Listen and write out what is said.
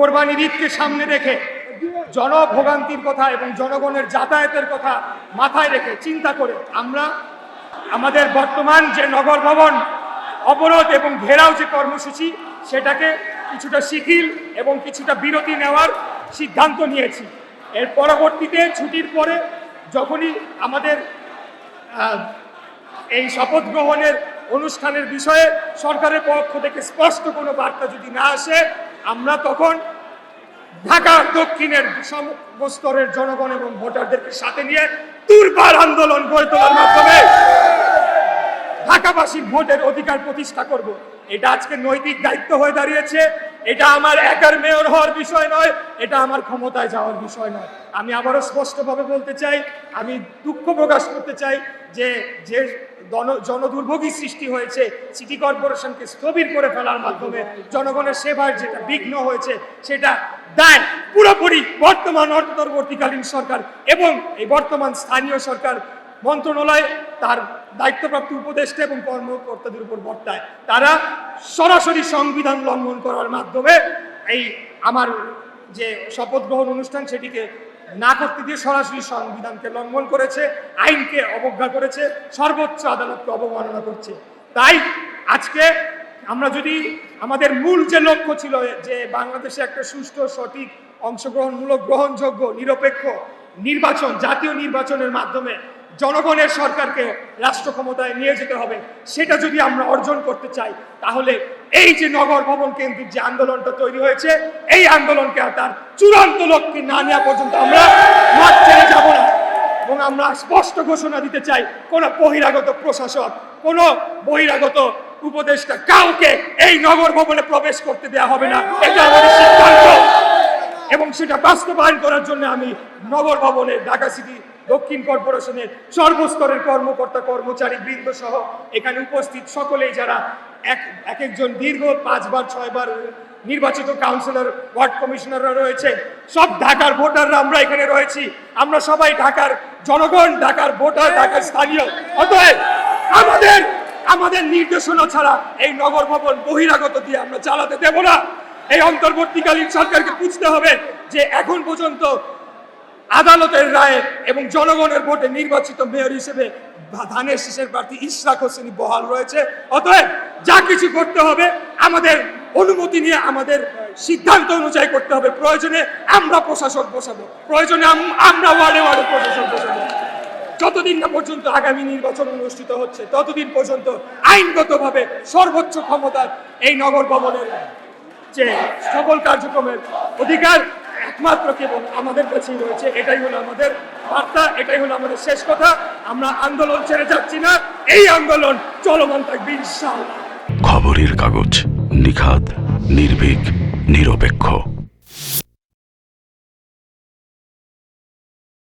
কোরবানির ঈদকে সামনে রেখে জনভোগান্তির কথা এবং জনগণের যাতায়াতের কথা মাথায় রেখে চিন্তা করে আমরা আমাদের বর্তমান যে নগর ভবন অবরোধ এবং ঘেরাও যে কর্মসূচি, সেটাকে কিছুটা শিথিল এবং কিছুটা বিরতি নেওয়ার সিদ্ধান্ত নিয়েছি। এর পরবর্তীতে ছুটির পরে যখনই আমাদের এই শপথ গ্রহণের অনুষ্ঠানের বিষয়ে সরকারের পক্ষ থেকে স্পষ্ট কোনো বার্তা যদি না আসে আমরা তখন ঢাকার দক্ষিণের সমস্তরের জনগণ এবং ভোটারদেরকে সাথে নিয়ে তুরপার আন্দোলন গড়ে তোলার মাধ্যমে ঢাকাবাসী ভোটের অধিকার প্রতিষ্ঠা করব। এটা আজকে নৈতিক দায়িত্ব হয়ে দাঁড়িয়েছে। এটা আমার একার মেয়র হওয়ার বিষয় নয়, এটা আমার ক্ষমতায় যাওয়ার বিষয় নয়। আমি আবারও স্পষ্টভাবে বলতে চাই, আমি দুঃখ প্রকাশ করতে চাই যে যে জন- জনদুর্ভোগী সৃষ্টি হয়েছে, সিটি কর্পোরেশনকে স্থবির করে ফেলার মাধ্যমে জনগণের সেবার যেটা বিঘ্ন হয়েছে, সেটা দায় পুরোপুরি বর্তমান অন্তর্বর্তীকালীন সরকার এবং এই বর্তমান স্থানীয় সরকার মন্ত্রণালয় তার দায়িত্বপ্রাপ্ত উপদেষ্টা এবং কর্মকর্তাদের উপর বর্তায়। তারা সরাসরি সংবিধান লঙ্ঘন করার মাধ্যমে এই আমার যে শপথ গ্রহণ অনুষ্ঠান সেটিকে না করতে দিয়ে সরাসরি সংবিধানকে লঙ্ঘন করেছে, আইনকে অবজ্ঞা করেছে, সর্বোচ্চ আদালতকে অবমাননা করছে। তাই আজকে আমরা যদি আমাদের মূল যে লক্ষ্য ছিল যে বাংলাদেশে একটা সুষ্ঠু, সঠিক, অংশগ্রহণমূলক, গ্রহণযোগ্য, নিরপেক্ষ নির্বাচন, জাতীয় নির্বাচনের মাধ্যমে জনগণের সরকারকে রাষ্ট্র ক্ষমতায় নিয়ে যেতে হবে, সেটা যদি আমরা অর্জন করতে চাই, তাহলে এই যে নগর ভবন কেন্দ্রিক যে আন্দোলনটা তৈরি হয়েছে, এই আন্দোলনকে তার চূড়ান্ত লক্ষ্যে না নেওয়া পর্যন্ত আমরা মাঠ ছেড়ে যাব না। এবং আমরা স্পষ্ট ঘোষণা দিতে চাই, কোন বহিরাগত প্রশাসক, কোন বহিরাগত উপদেষ্টা কাউকে এই নগর ভবনে প্রবেশ করতে দেওয়া হবে না। এটা আমাদের সিদ্ধান্ত। এবং সেটা বাস্তবায়ন করার জন্য আমি নগর ভবনে ঢাকা সিটি, দক্ষিণ কর্পোরেশনের সর্বস্তরের কর্মকর্তা, কর্মচারী বৃন্দ সহ এখানে উপস্থিত সকলেই যারা এক এক একজন দীর্ঘ পাঁচবার, ছয়বার নির্বাচিত কাউন্সিলর, ওয়ার্ড কমিশনাররা রয়েছে। সব ঢাকার ভোটাররা আমরা এখানে রয়েছি। আমরা সবাই ঢাকার জনগণ, ঢাকার ভোটার, ঢাকার স্থানীয়। অতএব আমাদের আমাদের নির্দেশনা ছাড়া এই নগর ভবন বহিরাগত দিয়ে আমরা চালাতে দেব না। এই অন্তর্বর্তীকালীন সরকারকে বুঝতে হবে যে এখন পর্যন্ত আদালতের রায়ে এবং জনগণের ভোটে নির্বাচিত মেয়র হিসেবে ধানের শীষের প্রার্থী ইশরাক হোসেনি বহাল রয়েছে। অতএব যা কিছু করতে হবে, আমাদের অনুমতি নিয়ে আমাদের সিদ্ধান্ত অনুযায়ী করতে হবে। প্রয়োজনে আমরা প্রশাসক বসাবো। প্রয়োজনে আমরা ওয়ার্ডে ওয়ার্ডে প্রশাসক বসাবো। যতদিন না পর্যন্ত আগামী নির্বাচন অনুষ্ঠিত হচ্ছে, ততদিন পর্যন্ত আইনগতভাবে সর্বোচ্চ ক্ষমতার এই নগর ভবনের যে সকল কার্যক্রমের অধিকার একমাত্র কেবল আমাদের কাছেই রয়েছে, এটাই হলো আমাদের বার্তা, এটাই হলো আমাদের শেষ কথা। আমরা আন্দোলন ছেড়ে যাচ্ছি না, এই আন্দোলন চলমান থাকবে খবরের কাগজ নিখাদ, নির্ভীক, নিরপেক্ষ।